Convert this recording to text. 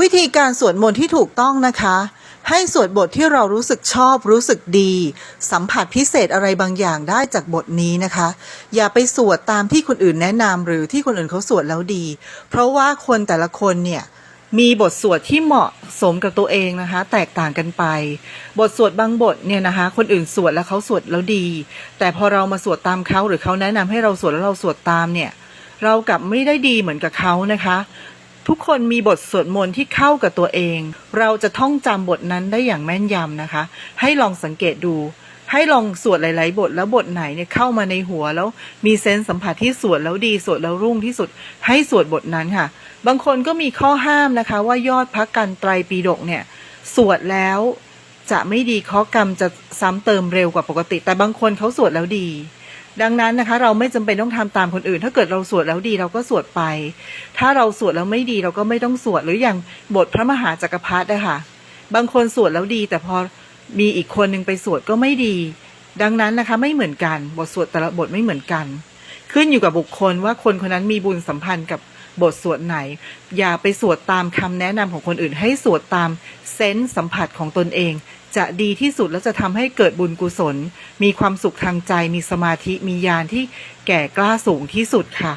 วิธีการสวดมนต์ที่ถูกต้องนะคะ ให้สวดบทที่เรารู้สึกชอบรู้สึกดี สัมผัสพิเศษอะไรบางอย่างได้จากบทนี้นะคะ อย่าไปสวดตามที่คนอื่นแนะนำหรือที่คนอื่นเขาสวดแล้วดี เพราะว่าคนแต่ละคนเนี่ยมีบทสวดที่เหมาะสมกับตัวเองนะคะ แตกต่างกันไป บทสวดบางบทเนี่ยนะคะ คนอื่นสวดแล้วเขาสวดแล้วดี แต่พอเรามาสวดตามเขาหรือเขาแนะนำให้เราสวดแล้วเราสวดตามเนี่ย เรากลับไม่ได้ดีเหมือนกับเขานะคะ ทุกคนมีบทสวดมนต์ที่เข้ากับตัวเอง เราจะท่องจำบทนั้นได้อย่างแม่นยำนะคะ ให้ลองสังเกตดู ให้ลองสวดหลาย ๆ บทแล้วบทไหนเนี่ยเข้ามาในหัวแล้วมีเซนส์สัมผัสที่สวดแล้วดีสวดแล้วรุ่งที่สุด ให้สวดบทนั้นค่ะ บางคนก็มีข้อห้ามนะคะ ว่ายอดพระกันไตรปีดกเนี่ยสวดแล้วจะไม่ดีข้อกรรมจะซ้ำเติมเร็วกว่าปกติ แต่บางคนเขาสวดแล้วดี ดังนั้นนะคะเราไม่จำเป็นต้องทำตามคนอื่น ถ้าเกิดเราสวดแล้วดีเราก็สวดไป ถ้าเราสวดแล้วไม่ดีเราก็ไม่ต้องสวดหรืออย่างบทพระมหาจักรพรรดินะคะบางคนสวดแล้วดี แต่พอมีอีกคนหนึ่งไปสวดก็ไม่ดี ดังนั้นนะคะไม่เหมือนกัน บทสวดแต่ละบทไม่เหมือนกัน ขึ้นอยู่กับบุคคลว่าคนคนนั้นมีบุญสัมพันธ์กับบทสวดไหน อย่าไปสวดตามคำแนะนำของคนอื่น ให้สวดตามเซนส์สัมผัสของตนเอง จะดีที่สุดและจะทำให้เกิดบุญกุศล มีความสุขทางใจมีสมาธิมีญาณที่แก่กล้าสูงที่สุดค่ะ